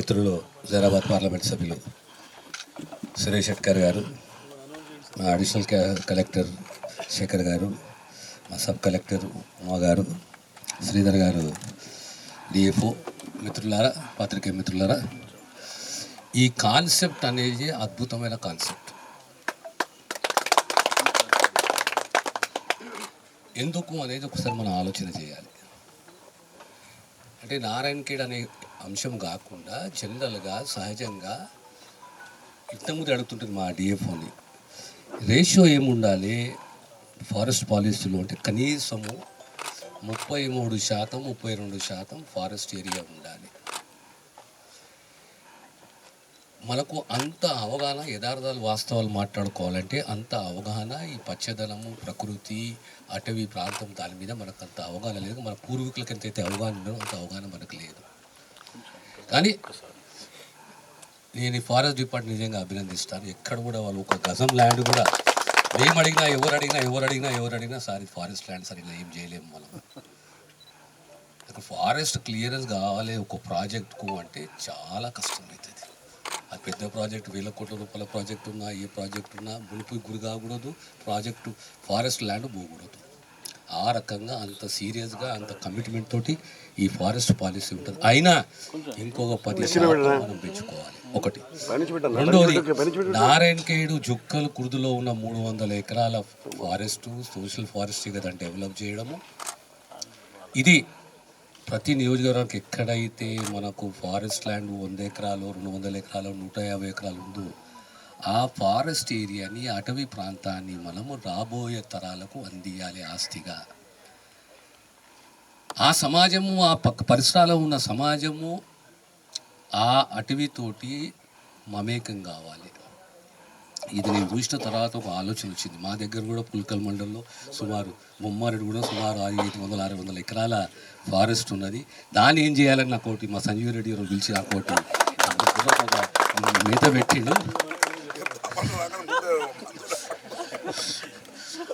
మిత్రులు హైదరాబాద్ పార్లమెంట్ సభ్యులు సురేష్ శెట్కర్ గారు మా అడిషనల్ కలెక్టర్ శేఖర్ గారు మా సబ్ కలెక్టర్ ఉమా గారు శ్రీధర్ గారు డిఎఫ్ఓ మిత్రులారా పాత్రికే మిత్రులారా ఈ కాన్సెప్ట్ అనేది అద్భుతమైన కాన్సెప్ట్. ఎందుకు అనేది ఒకసారి మనం ఆలోచన చేయాలి. అంటే నారాయణ ఖేడ్ అనే అంశం కాకుండా జనరల్గా సహజంగా ఇంతకుముందు అడుగుతుంటుంది మా డిఎఫ్ఓని రేషియో ఏముండాలి? ఫారెస్ట్ పాలసీలో అంటే కనీసము ముప్పై మూడు శాతం ముప్పై రెండు శాతం ఫారెస్ట్ ఏరియా ఉండాలి. మనకు అంత అవగాహన యథార్థాలు వాస్తవాలు మాట్లాడుకోవాలంటే అంత అవగాహన ఈ పచ్చదనము ప్రకృతి అటవీ ప్రాంతం దాని మీద మనకు అంత అవగాహన లేదు. మన పూర్వీకులకి ఎంతైతే అవగాహన ఉండదో అంత అవగాహన మనకు లేదు. కానీ నేను ఈ ఫారెస్ట్ డిపార్ట్మెంట్ నిజంగా అభినందిస్తాను. ఎక్కడ కూడా వాళ్ళు ఒక గజం ల్యాండ్ కూడా మేము అడిగినా ఎవరు అడిగినా ఎవరు అడిగినా ఎవరు అడిగినా సార్ ఫారెస్ట్ ల్యాండ్ సార్ ఇలా ఏం చేయలేము మనం. ఫారెస్ట్ క్లియరెన్స్ కావాలి ఒక ప్రాజెక్ట్కు అంటే చాలా కష్టం అవుతుంది అది పెద్ద ప్రాజెక్ట్ వేల కోట్ల రూపాయల ప్రాజెక్ట్ ఉన్నా ఏ ప్రాజెక్ట్ ఉన్నా మునిపి గురి కాకూడదు ప్రాజెక్టు ఫారెస్ట్ ల్యాండ్ పోకూడదు. ఆ రకంగా అంత సీరియస్గా అంత కమిట్మెంట్ తోటి ఈ ఫారెస్ట్ పాలసీ ఉంటుంది. అయినా ఇంకొక పది మనం పెంచుకోవాలి. ఒకటి. రెండోది నారాయణఖేడు జుక్కలు కుర్దులో ఉన్న మూడు వందల ఎకరాల ఫారెస్ట్ సోషల్ ఫారెస్ట్గా దాన్ని డెవలప్ చేయడము. ఇది ప్రతి నియోజకవర్గానికి ఎక్కడైతే మనకు ఫారెస్ట్ ల్యాండ్ వంద ఎకరాలు రెండు వందల ఎకరాలు నూట యాభై ఎకరాలు ఉందో ఆ ఫారెస్ట్ ఏరియాని అటవీ ప్రాంతాన్ని మనము రాబోయే తరాలకు అందియాలి ఆస్తిగా. ఆ సమాజము ఆ పక్క పరిసరాల్లో ఉన్న సమాజము ఆ అటవీతోటి మమేకం కావాలి. ఇది నేను చూసిన తర్వాత ఒక ఆలోచన వచ్చింది. మా దగ్గర కూడా పుల్కల్ మండలంలో సుమారు బొమ్మారెడ్డి కూడా సుమారు ఆరు ఐదు వందల ఆరు వందల ఎకరాల ఫారెస్ట్ ఉన్నది. దాన్ని ఏం చేయాలని నాకు ఒకటి మా సంజీవ్ రెడ్డి గారు పిలిచి నాకు ఒకటి మేత పెట్టిండు.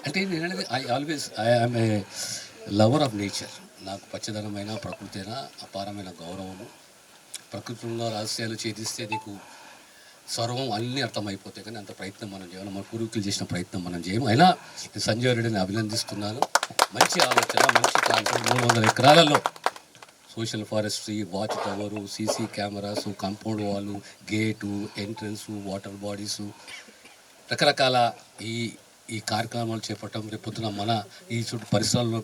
అంటే నేను అనేది I always I am a lover of nature నాకు పచ్చదనమైన ప్రకృతి అయినా అపారమైన గౌరవము. ప్రకృతిలో రహస్యాలు ఛేదిస్తే నీకు సర్వం అన్నీ అర్థమైపోతాయి. కానీ అంత ప్రయత్నం మనం చేయాలి మన పూర్వీకులు చేసిన ప్రయత్నం మనం చేయము. అయినా సంజయ్ రెడ్డిని అభినందిస్తున్నాను. మంచి ఆలోచన మంచి కాన్సెప్ట్. మూడు వందల ఎకరాలలో social forestry watch tower CC cameras compound వాళ్ళు గేటు ఎంట్రన్స్ వాటర్ బాడీసు రకరకాల ఈ ఈ కార్యక్రమాలు చేపట్టడం రేపొద్దున మన ఈ చుట్టూ పరిసరాల్లో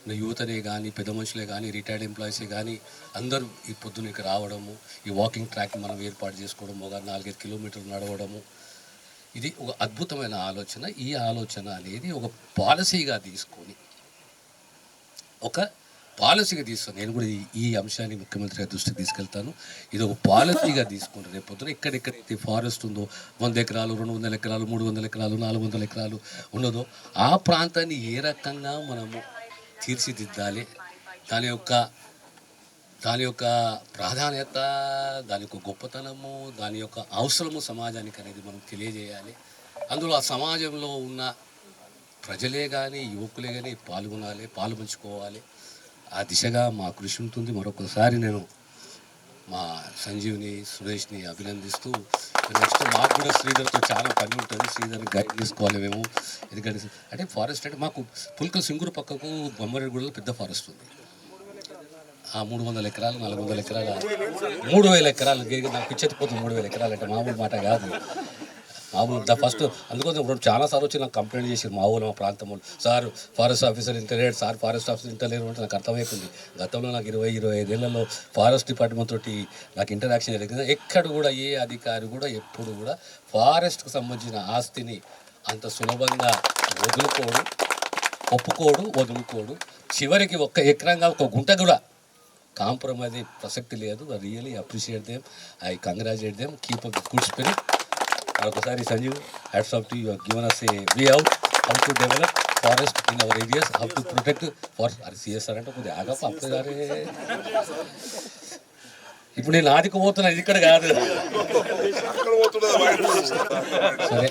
ఉన్న యువతనే కానీ పెద్ద మనుషులే కానీ రిటైర్డ్ ఎంప్లాయీసే కానీ అందరూ ఈ పొద్దున ఇక్కడ రావడము ఈ వాకింగ్ ట్రాక్ మనం ఏర్పాటు చేసుకోవడం ఒక నాలుగైదు కిలోమీటర్లు నడవడము. ఇది ఒక అద్భుతమైన ఆలోచన. ఈ ఆలోచన అనేది ఒక పాలసీగా తీసుకొని ఒక పాలసీగా తీసుకొని నేను కూడా ఈ- అంశాన్ని ముఖ్యమంత్రి గారి దృష్టికి తీసుకెళ్తాను. ఇది ఒక పాలసీగా తీసుకుంటాను రేపు పొద్దున ఎక్కడెక్కడైతే ఫారెస్ట్ ఉందో వంద ఎకరాలు రెండు వందల ఎకరాలు మూడు వందల ఎకరాలు నాలుగు వందల ఎకరాలు ఉన్నదో ఆ ప్రాంతాన్ని ఏ రకంగా మనము తీర్చిదిద్దాలి? దాని యొక్క దాని యొక్క ప్రాధాన్యత దాని యొక్క గొప్పతనము దాని యొక్క అవసరము సమాజానికి అనేది మనం తెలియజేయాలి. అందులో ఆ సమాజంలో ఉన్న ప్రజలే కానీ యువకులే కానీ పాల్గొనాలి పాలుపంచుకోవాలి. ఆ దిశగా మా కృషి ఉంటుంది. మరొకసారి నేను మా సంజీవ్ని సురేష్ని అభినందిస్తూ నెక్స్ట్ మాకు కూడా శ్రీధర్తో చాలా పని ఉంటుంది. శ్రీధర్ గైడ్ తీసుకోవాలి మేము. ఎందుకంటే అంటే ఫారెస్ట్ అంటే మాకు పుల్క సింగూరు పక్కకు బొమ్మరెడ్డిగూడలో పెద్ద ఫారెస్ట్ ఉంది. ఆ మూడు వందల ఎకరాలు నాలుగు వందల ఎకరాల మూడు వేల ఎకరాలు గిరిగి నాకు పిచ్చెత్తిపోతుంది మూడు వేల ఎకరాలు అంటే మామూలు మాట కాదు. మామూలు ద ఫస్ట్ అందుకోసం ఇప్పుడు చాలా సార్లు వచ్చి నాకు కంప్లైంట్ చేసి మా ఊరు మా ప్రాంతం వాళ్ళు. సార్ ఫారెస్ట్ ఆఫీసర్ ఇంత లేడు సార్ ఫారెస్ట్ ఆఫీసర్ ఇంత లేరు అంటే నాకు అర్థమైపోయింది. గతంలో నాకు ఇరవై ఇరవై ఐదేళ్ళలో ఫారెస్ట్ డిపార్ట్మెంట్ తోటి నాకు ఇంటరాక్షన్ జరిగింది. ఎక్కడ కూడా ఏ అధికారి కూడా ఎప్పుడు కూడా ఫారెస్ట్కి సంబంధించిన ఆస్తిని అంత సులభంగా వదులుకోడు ఒప్పుకోడు వదులుకోడు. చివరికి ఒక్క ఎకరంగా ఒక గుంట కూడా కాంప్రమైజ్ ప్రసక్తి లేదు. Really appreciate them I congratulate them keep up good spirit. ఒకసారి Sanjeev hats off to you given us a way out how to develop forest in our areas how to protect for అది CSR అంటే కొద్దిగా అప్పుడు గారే. ఇప్పుడు నేను ఆదికపోతున్నా ఇది ఇక్కడ కాదు. సరే.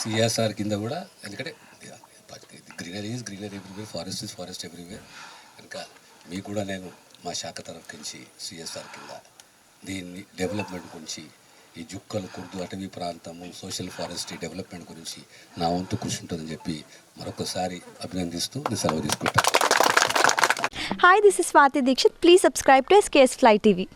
సిఎస్ఆర్ కింద కూడా ఎందుకంటే greenery is greenery everywhere forest is forest everywhere ఇంకా మీకు కూడా నేను మా శాఖ తరఫు నుంచి సిఎస్ఆర్ కింద దీన్ని డెవలప్మెంట్ గురించి ఈ జుక్కలు కుర్దు అటవీ ప్రాంతము సోషల్ ఫారెస్ట్రీ డెవలప్మెంట్ గురించి నా వంతు కృషి ఉంటుందని చెప్పి మరొకసారి అభినందిస్తూ నేను సెలవు తీసుకుంటాను. Hi this is Swathi Dikshit please subscribe to SKS fly TV